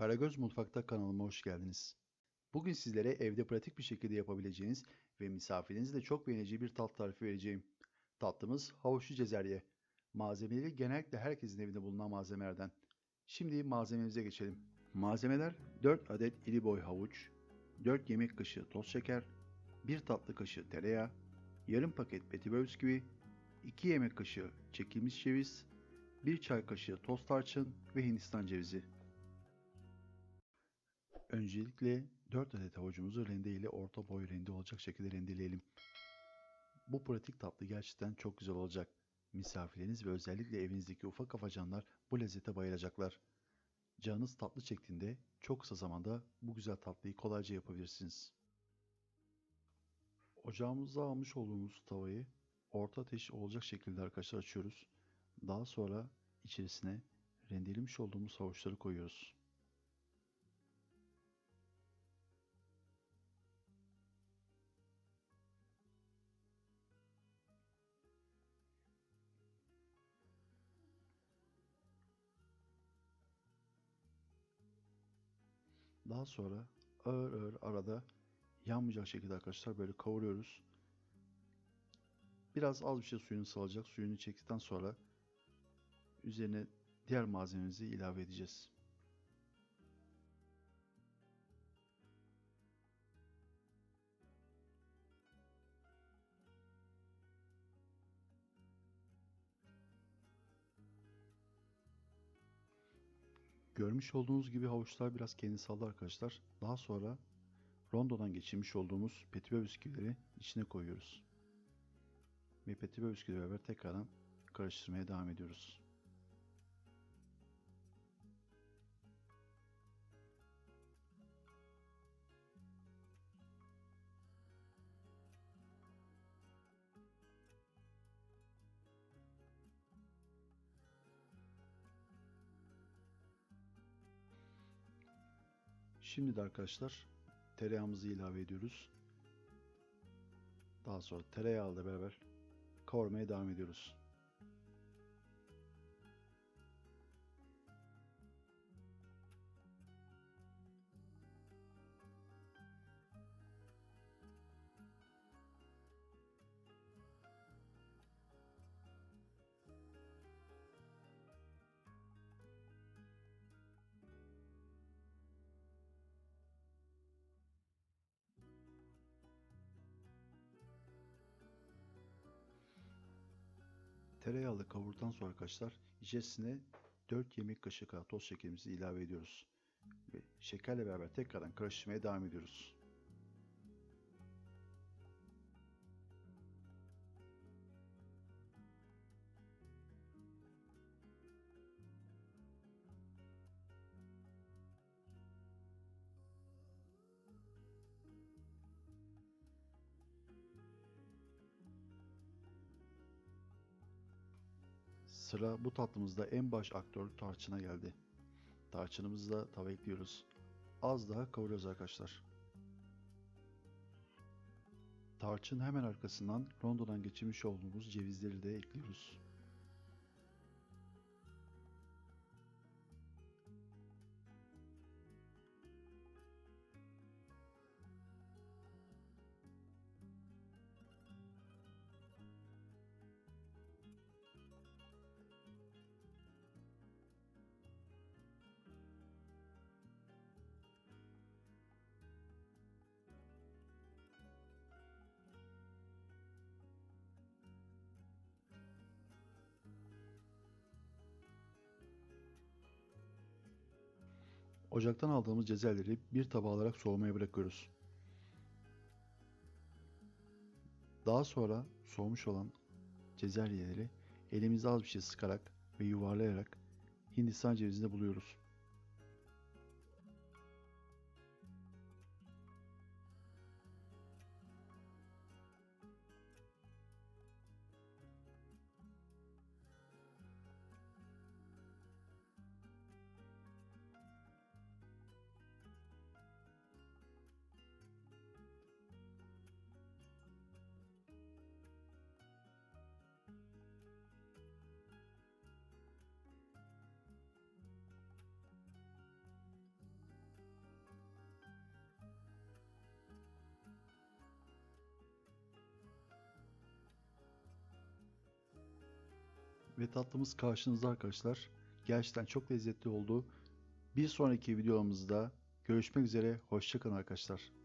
Karagöz Mutfak'ta kanalıma hoş geldiniz. Bugün sizlere evde pratik bir şekilde yapabileceğiniz ve misafiriniz de çok beğeneceği bir tat tarifi vereceğim. Tatlımız havuçlu cezerye. Malzemeleri genellikle herkesin evinde bulunan malzemelerden. Şimdi malzememize geçelim. Malzemeler 4 adet iri boy havuç, 4 yemek kaşığı toz şeker, 1 tatlı kaşığı tereyağı, yarım paket petibör bisküvi, 2 yemek kaşığı çekilmiş ceviz, 1 çay kaşığı toz tarçın ve hindistan cevizi. Öncelikle 4 adet havucumuzu rende ile orta boy rende olacak şekilde rendeleyelim. Bu pratik tatlı gerçekten çok güzel olacak. Misafirleriniz ve özellikle evinizdeki ufak afacanlar bu lezzete bayılacaklar. Canınız tatlı çektiğinde çok kısa zamanda bu güzel tatlıyı kolayca yapabilirsiniz. Ocağımıza almış olduğumuz tavayı orta ateş olacak şekilde arkadaşlar açıyoruz. Daha sonra içerisine rendelemiş olduğumuz havuçları koyuyoruz. Daha sonra ağır ağır arada yanmayacak şekilde arkadaşlar böyle kavuruyoruz. Biraz az bir şey suyunu salacak. Suyunu çektikten sonra üzerine diğer malzememizi ilave edeceğiz. Görmüş olduğunuz gibi havuçlar biraz kendini saldı arkadaşlar. Daha sonra rondodan geçirmiş olduğumuz petibör bisküvileri içine koyuyoruz. Ve petibör bisküviyle beraber tekrardan karıştırmaya devam ediyoruz. Şimdi de arkadaşlar tereyağımızı ilave ediyoruz. Daha sonra tereyağıyla beraber kavurmaya devam ediyoruz. Tereyağlı kavurduktan sonra arkadaşlar içerisine 4 yemek kaşığı kadar toz şekerimizi ilave ediyoruz. Ve şekerle beraber tekrardan karıştırmaya devam ediyoruz. Sıra bu tatlımızda en baş aktör tarçına geldi. Tarçınımızı da tava ekliyoruz. Az daha kavuruyoruz arkadaşlar. Tarçın hemen arkasından rondodan geçirmiş olduğumuz cevizleri de ekliyoruz. Ocaktan aldığımız cezerleri bir tabağa alarak soğumaya bırakıyoruz. Daha sonra soğumuş olan cezeryeleri elimizde az bir şey sıkarak ve yuvarlayarak Hindistan cevizinde buluyoruz. Ve tatlımız karşınızda arkadaşlar. Gerçekten çok lezzetli oldu. Bir sonraki videomuzda görüşmek üzere. Hoşçakalın arkadaşlar.